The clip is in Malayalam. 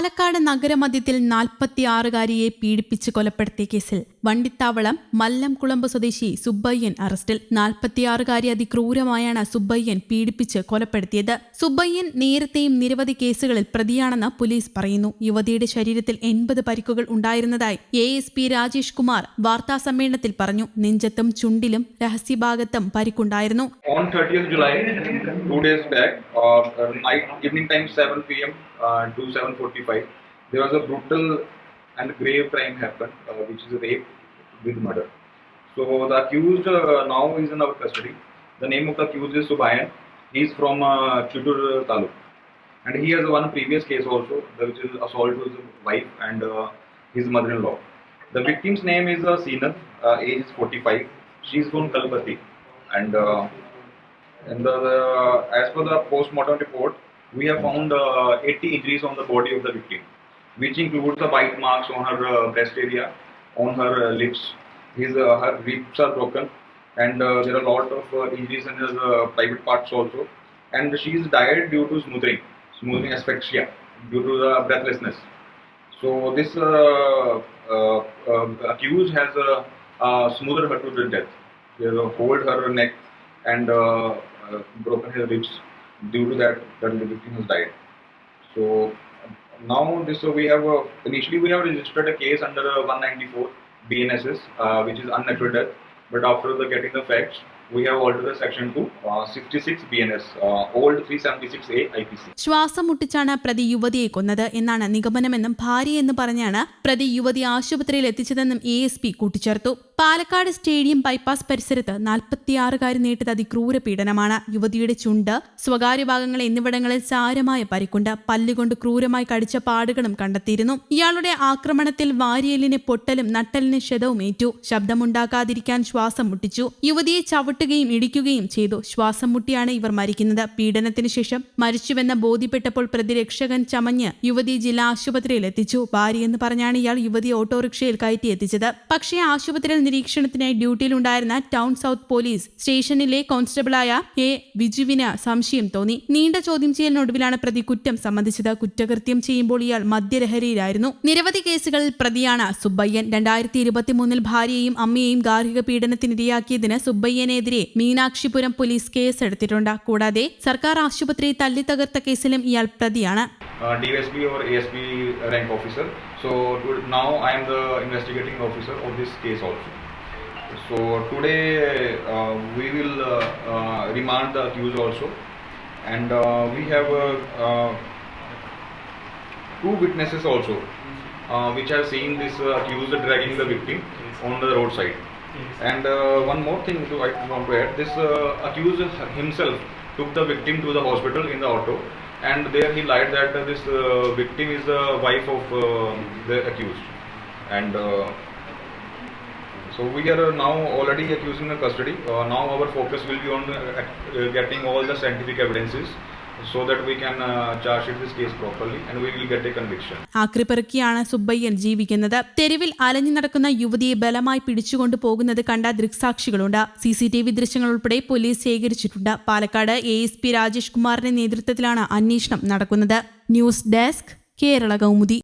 പാലക്കാട് നഗരമധ്യത്തിൽ നാൽപ്പത്തിയാറുകാരിയെ പീഡിപ്പിച്ച് കൊലപ്പെടുത്തിയ കേസിൽ വണ്ടിത്താവളം മല്ലംകുളമ്പ് സ്വദേശി സുബ്ബയ്യൻ അറസ്റ്റിൽ. നാൽപ്പത്തിയാറുകാരി അതിക്രൂരമായാണ് സുബ്ബയ്യൻ പീഡിപ്പിച്ച് കൊലപ്പെടുത്തിയത്. സുബ്ബയ്യൻ നേരത്തെയും നിരവധി കേസുകളിൽ പ്രതിയാണെന്ന് പോലീസ് പറയുന്നു. യുവതിയുടെ ശരീരത്തിൽ എൺപത് പരിക്കുകൾ ഉണ്ടായിരുന്നതായി A S P Rajesh Kumar വാർത്താസമ്മേളനത്തിൽ പറഞ്ഞു. നെഞ്ചത്തും ചുണ്ടിലും രഹസ്യഭാഗത്തും പരിക്കുണ്ടായിരുന്നു. On 30th July, two days back, uh, night evening time 7 p.m. Uh, 7:45, there was a brutal and grave crime happened, uh, which is rape with murder. So the accused uh, now is in our custody. The name of the accused is Subayan. He is from uh, Taluk, and he has one previous case also, which is assault to his wife and uh, his mother-in-law. The victim's name is uh, Seenat, uh, age is 45. She is from Kalpati, and uh, and the, the, as per the post-mortem report, we have found uh, 80 injuries on the body of the victim, which includes the bite marks on her uh, breast area, on her uh, lips. His her ribs are broken, and there are a lot of injuries in his private parts also. And she is died due to smothering, smothering asphyxia, due to the breathlessness. So this uh, uh, uh, accused has smoothed her to the death. He has hold her neck and broken her ribs. Due to that, the victim has died. So now this so we have a, initially we have registered a case under a 194 BNSS, uh, which is unnatural death. But after the getting the facts, we have altered the section to uh, 66 BNS, uh, old 376A IPC. ശ്വാസം മുട്ടിച്ചാണ് പ്രതി യുവതിയെ കൊന്നത് എന്നാണ് നിഗമനമെന്നും ഭാര്യയെന്ന് പറഞ്ഞാണ് പ്രതി യുവതി ആശുപത്രിയിൽ എത്തിച്ചതെന്നും എ എസ് പി കൂട്ടിച്ചേർത്തു പാലക്കാട് സ്റ്റേഡിയം ബൈപ്പാസ് പരിസരത്ത് നാൽപ്പത്തിയാറുകാരി നേട്ടത് അതിക്രൂര പീഡനമാണ്. യുവതിയുടെ ചുണ്ട് സ്വകാര്യ ഭാഗങ്ങൾ എന്നിവിടങ്ങളിൽ സാരമായ പരിക്കുണ്ട്. പല്ലുകൊണ്ട് ക്രൂരമായി കടിച്ച പാടുകളും കണ്ടെത്തിയിരുന്നു. ഇയാളുടെ ആക്രമണത്തിൽ വാരിയലിന് പൊട്ടലും നട്ടലിന് ക്ഷതവും ഏറ്റു. ശബ്ദമുണ്ടാക്കാതിരിക്കാൻ ശ്വാസം മുട്ടിച്ചു. യുവതിയെ ചവിട്ടുകയും ഇടിക്കുകയും ചെയ്തു. ശ്വാസം മുട്ടിയാണ് ഇവർ മരിക്കുന്നത്. പീഡനത്തിന് ശേഷം മരിച്ചുവെന്ന് ബോധ്യപ്പെട്ടപ്പോൾ പ്രതിരക്ഷകൻ ചമഞ്ഞ് യുവതി ജില്ലാ ആശുപത്രിയിൽ എത്തിച്ചു. ഭാര്യയെന്ന് പറഞ്ഞാണ് ഇയാൾ യുവതി ഓട്ടോറിക്ഷയിൽ കയറ്റി എത്തിച്ചത്. പക്ഷേ ആശുപത്രിയിൽ നിരീക്ഷണത്തിനായി ഡ്യൂട്ടിയിലുണ്ടായിരുന്ന ടൗൺ സൗത്ത് പോലീസ് സ്റ്റേഷനിലെ കോൺസ്റ്റബിളായ എ വിജുവിന് സംശയം തോന്നി. നീണ്ട ചോദ്യം ചെയ്യലിനൊടുവിലാണ് പ്രതി കുറ്റം സംബന്ധിച്ചത് കുറ്റകൃത്യം ചെയ്യുമ്പോൾ ഇയാൾ മദ്യലഹരിയിലായിരുന്നു. നിരവധി കേസുകളിൽ പ്രതിയാണ് സുബ്ബയ്യൻ. രണ്ടായിരത്തി ഇരുപത്തി മൂന്നിൽ ഭാര്യയെയും അമ്മയെയും ഗാർഹിക പീഡനത്തിനിരയാക്കിയതിന് സുബ്ബയ്യനെതിരെ മീനാക്ഷിപുരം പോലീസ് കേസെടുത്തിട്ടുണ്ട്. കൂടാതെ സർക്കാർ ആശുപത്രി തല്ലി തകർത്ത കേസിലും ഇയാൾ പ്രതിയാണ്. DSP or ASP rank officer. So now I am the investigating officer of this case also. So today uh, we will uh, uh, remand the accused also, and uh, we have uh, uh, two witnesses also, uh, which have seen this uh, accused dragging the victim on the roadside. And uh, one more thing to, I want to add: this uh, accused himself took the victim to the hospital in the auto, and there he lied that uh, this uh, victim is the wife of uh, the accused, and. Uh, so we are uh, now already accusing the custody. Uh, now our focus will be on uh, uh, getting all the scientific evidences so that uh, Subbaiyan ജീവിക്കുന്നത് തെരുവിൽ അലഞ്ഞു നടക്കുന്ന യുവതിയെ ബലമായി പിടിച്ചുകൊണ്ടു പോകുന്നത് കണ്ട ദൃക്സാക്ഷികളുണ്ട് സി സി ടി വി ദൃശ്യങ്ങൾ ഉൾപ്പെടെ പോലീസ് ശേഖരിച്ചിട്ടുണ്ട് Palakkad A S P Rajesh കുമാറിന്റെ നേതൃത്വത്തിലാണ് അന്വേഷണം നടക്കുന്നത് ന്യൂസ് ഡെസ്ക് കേരള കൗമുദി